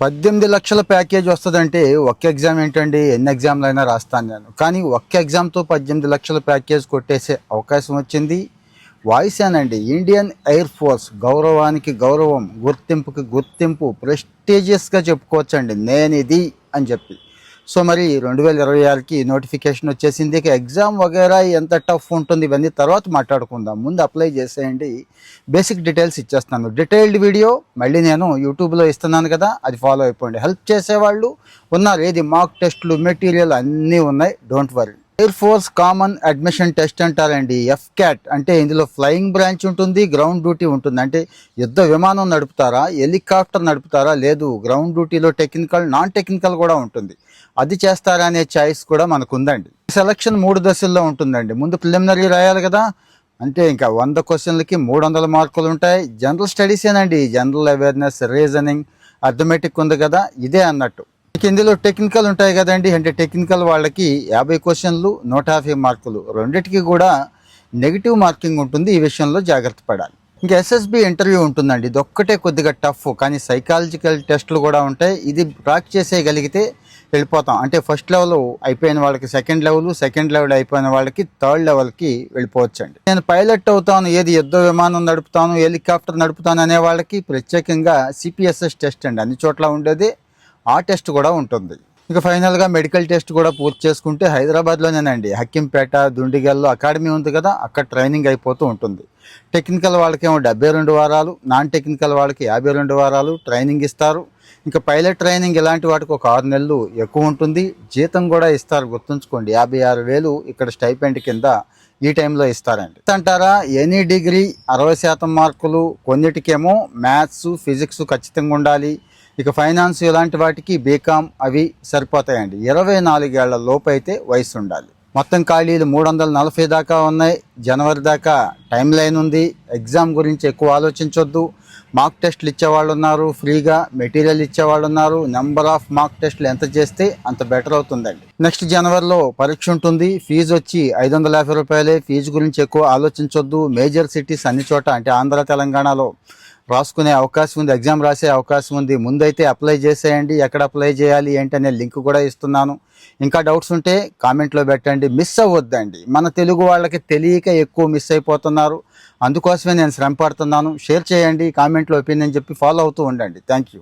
పద్దెనిమిది లక్షల ప్యాకేజ్ వస్తుందంటే ఒక్క ఎగ్జామ్ ఏంటండి? ఎన్ని ఎగ్జామ్లు అయినా రాస్తాను నేను. కానీ ఒక్క ఎగ్జామ్తో పద్దెనిమిది లక్షల ప్యాకేజ్ కొట్టేసే అవకాశం వచ్చింది. వాయుసేనండి ఇండియన్ ఎయిర్ ఫోర్స్ గౌరవానికి గౌరవం గుర్తింపుకి గుర్తింపు ప్రెస్టీజియస్గా చెప్పుకోవచ్చండి. నేను ఇది అని చెప్పి. సో మరి రెండు వేల ఇరవై ఆరుకి నోటిఫికేషన్ వచ్చేసింది. ఇక ఎగ్జామ్ వగేరా ఎంత టఫ్ ఉంటుంది ఇవన్నీ తర్వాత మాట్లాడుకుందాం. ముందు అప్లై చేసేయండి. బేసిక్ డీటెయిల్స్ ఇచ్చేస్తాను డీటెయిల్డ్ వీడియో మళ్ళీ నేను యూట్యూబ్లో ఇస్తున్నాను కదా అది ఫాలో అయిపోండి. హెల్ప్ చేసేవాళ్ళు ఉన్నారు. ఏది మాక్ టెస్ట్లు మెటీరియల్ అన్నీ ఉన్నాయి. Don't worry air force common admission test అంటారండి. ఎఫ్ క్యాట్ అంటే ఇందులో ఫ్లయింగ్ బ్రాంచ్ ఉంటుంది గ్రౌండ్ డ్యూటీ ఉంటుంది. అంటే యుద్ధ విమానం నడుపుతారా హెలికాప్టర్ నడుపుతారా? లేదు గ్రౌండ్ డ్యూటీలో టెక్నికల్ నాన్ టెక్నికల్ కూడా ఉంటుంది. అది చేస్తారా అనే చాయిస్ కూడా మనకు ఉందండి సెలక్షన్ మూడు దశల్లో ఉంటుందండి. ముందు ప్రిలిమినరీ రాయాలి కదా. అంటే ఇంకా వంద క్వశ్చన్లకి మూడు వందల మార్కులు ఉంటాయి. జనరల్ స్టడీసేనండి. జనరల్ అవేర్నెస్ రీజనింగ్ అథమెటిక్ ఉంది కదా. ఇదే అన్నట్టు. ఇందులో టెక్నికల్ ఉంటాయి కదండి. అంటే టెక్నికల్ వాళ్ళకి యాభై క్వశ్చన్లు నూట యాభై మార్కులు. రెండిటికి కూడా నెగిటివ్ మార్కింగ్ ఉంటుంది. ఈ విషయంలో జాగ్రత్త పడాలి. ఇంకా ఎస్ఎస్బి ఇంటర్వ్యూ ఉంటుందండి. ఇది ఒక్కటే కొద్దిగా టఫ్ కానీ సైకాలజికల్ టెస్ట్లు కూడా ఉంటాయి. ఇది ట్రాక్ చేసేయగలిగితే వెళ్ళిపోతాం. అంటే ఫస్ట్ లెవెల్ అయిపోయిన వాళ్ళకి సెకండ్ లెవెల్ సెకండ్ లెవెల్ అయిపోయిన వాళ్ళకి థర్డ్ లెవెల్కి వెళ్ళిపోవచ్చండి. నేను పైలట్ అవుతాను. ఏది యుద్ధ విమానం నడుపుతాను హెలికాప్టర్ నడుపుతాను అనే వాళ్ళకి ప్రత్యేకంగా సిపిఎస్ఎస్ టెస్ట్ అండి. అన్ని చోట్ల ఉండేది. ఆ టెస్ట్ కూడా ఉంటుంది. ఇక ఫైనల్గా మెడికల్ టెస్ట్ కూడా పూర్తి చేసుకుంటే హైదరాబాద్లోనేనండి. హక్కింపేట దుండిగల్లో అకాడమీ ఉంది కదా అక్కడ ట్రైనింగ్ అయిపోతూ ఉంటుంది. టెక్నికల్ వాళ్ళకేమో డెబ్బై రెండు వారాలు నాన్ టెక్నికల్ వాళ్ళకి యాభై రెండు వారాలు ట్రైనింగ్ ఇస్తారు. ఇంకా పైలట్ ట్రైనింగ్ ఇలాంటి వాటికి ఒక ఆరు నెలలు ఎక్కువ ఉంటుంది. జీతం కూడా ఇస్తారు గుర్తుంచుకోండి. యాభై ఆరు వేలు ఇక్కడ స్టైపెండ్ కింద ఈ టైంలో ఇస్తారండి. అంటారా ఎనీ డిగ్రీ అరవై శాతం మార్కులు కొన్నిటికేమో మ్యాథ్స్ ఫిజిక్స్ ఖచ్చితంగా ఉండాలి. ఇక ఫైనాన్స్ ఇలాంటి వాటికి బీకామ్ అవి సరిపోతాయండి. ఇరవై నాలుగేళ్ళ లోపు అయితే వయసు ఉండాలి మొత్తం ఖాళీలు మూడు వందల నలభై దాకా ఉన్నాయి. జనవరి దాకా టైం లైన్ ఉంది. ఎగ్జామ్ గురించి ఎక్కువ ఆలోచించొద్దు. మాక్ టెస్ట్లు ఇచ్చేవాళ్ళు ఉన్నారు ఫ్రీగా మెటీరియల్ ఇచ్చేవాళ్ళు ఉన్నారు నెంబర్ ఆఫ్ మాక్ టెస్ట్లు ఎంత చేస్తే అంత బెటర్ అవుతుందండి. నెక్స్ట్ జనవరిలో పరీక్ష ఉంటుంది. ఫీజు వచ్చి ఐదు వందల యాభై రూపాయలే. ఫీజు గురించి ఎక్కువ ఆలోచించొద్దు. మేజర్ సిటీస్ అన్ని చోట అంటే ఆంధ్ర తెలంగాణలో రాసుకునే అవకాశం ఉంది. ఎగ్జామ్ రాసే అవకాశం ఉంది. ముందైతే అప్లై చేసేయండి. ఎక్కడ అప్లై చేయాలి ఏంటనే లింక్ కూడా ఇస్తున్నాను. ఇంకా డౌట్స్ ఉంటే కామెంట్లో పెట్టండి. మిస్ అవ్వద్దండి. మన తెలుగు వాళ్ళకి తెలియక ఎక్కువ మిస్ అయిపోతున్నారు. అందుకోసమే నేను శ్రమ పడుతున్నాను షేర్ చేయండి కామెంట్లో ఒపీనియన్ చెప్పి ఫాలో అవుతూ ఉండండి. Thank you